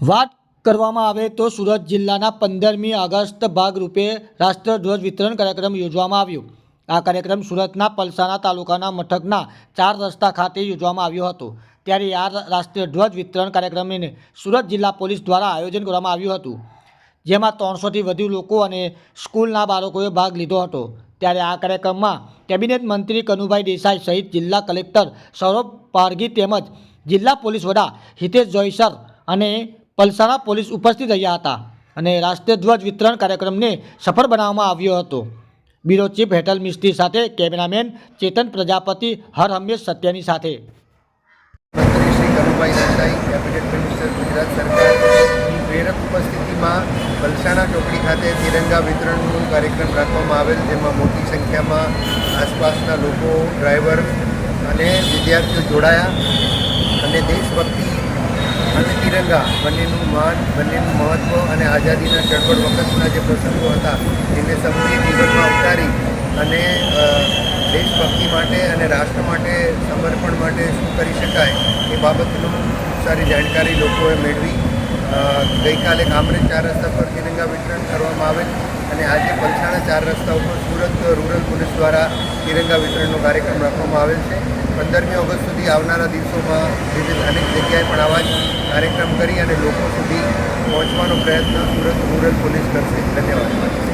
વાત કરવામાં આવે તો સુરત જિલ્લાના પંદરમી ઓગસ્ટ ભાગરૂપે રાષ્ટ્રધ્વજ વિતરણ કાર્યક્રમ યોજવામાં આવ્યો. આ કાર્યક્રમ સુરતના પલસાણા તાલુકાના મથકના ચાર રસ્તા ખાતે યોજવામાં આવ્યો હતો. ત્યારે આ રાષ્ટ્રીય ધ્વજ વિતરણ કાર્યક્રમને સુરત જિલ્લા પોલીસ દ્વારા આયોજન કરવામાં આવ્યું હતું. જેમાં ત્રણસોથી વધુ લોકો અને સ્કૂલના બાળકોએ ભાગ લીધો હતો. ત્યારે આ કાર્યક્રમમાં કેબિનેટ મંત્રી કનુભાઈ દેસાઈ સહિત જિલ્લા કલેક્ટર સૌરભ પારગી તેમજ જિલ્લા પોલીસ વડા હિતેશ જોઈસર અને પલસાણા પોલીસ ઉપસ્થિત રહ્યા હતા અને રાષ્ટ્રીય ધ્વજ વિતરણ કાર્યક્રમને સફળ બનાવવામાં આવ્યો હતો. બ્યુરો ચીફ હેટલ મિસ્ત્રી સાથે કેમેરામેન ચેતન પ્રજાપતિ, હર હંમેશ સત્યની સાથે. ગુજરાત ઉપસ્થિતિમાં વલસાણા ચોકડી ખાતે તિરંગા વિતરણનો કાર્યક્રમ રાખવામાં આવેલ જેમાં મોટી સંખ્યામાં આસપાસના લોકો ડ્રાઈવર અને વિદ્યાર્થીઓ જોડાયા અને દેશભક્તિ અને તિરંગા બંનેનું માન, બંનેનું મહત્ત્વ અને આઝાદીના ચળવળ વખતના જે પ્રસંગો હતા એને સૌએ જીવનમાં ઉતારી અને દેશભક્તિ માટે અને રાષ્ટ્ર માટે સમર્પણ માટે શું કરી શકાય એ બાબતનું સારી જાણકારી લોકોએ મેળવી. ગઈકાલે કામરેજ ચાર રસ્તા પર તિરંગા વિતરણ કરવામાં આવેલ અને આજે પલસાણા ચાર રસ્તા ઉપર સુરત રૂરલ પોલીસ દ્વારા તિરંગા વિતરણનો કાર્યક્રમ રાખવામાં આવેલ છે. પંદરમી ઓગસ્ટ સુધી આવનારા દિવસોમાં વિવિધ અનેક જગ્યાએ પણ આવા જ કાર્યક્રમ કરી અને લોકો સુધી પહોંચવાનો પ્રયત્ન સુરત રૂરલ પોલીસ કરશે. ધન્યવાદ.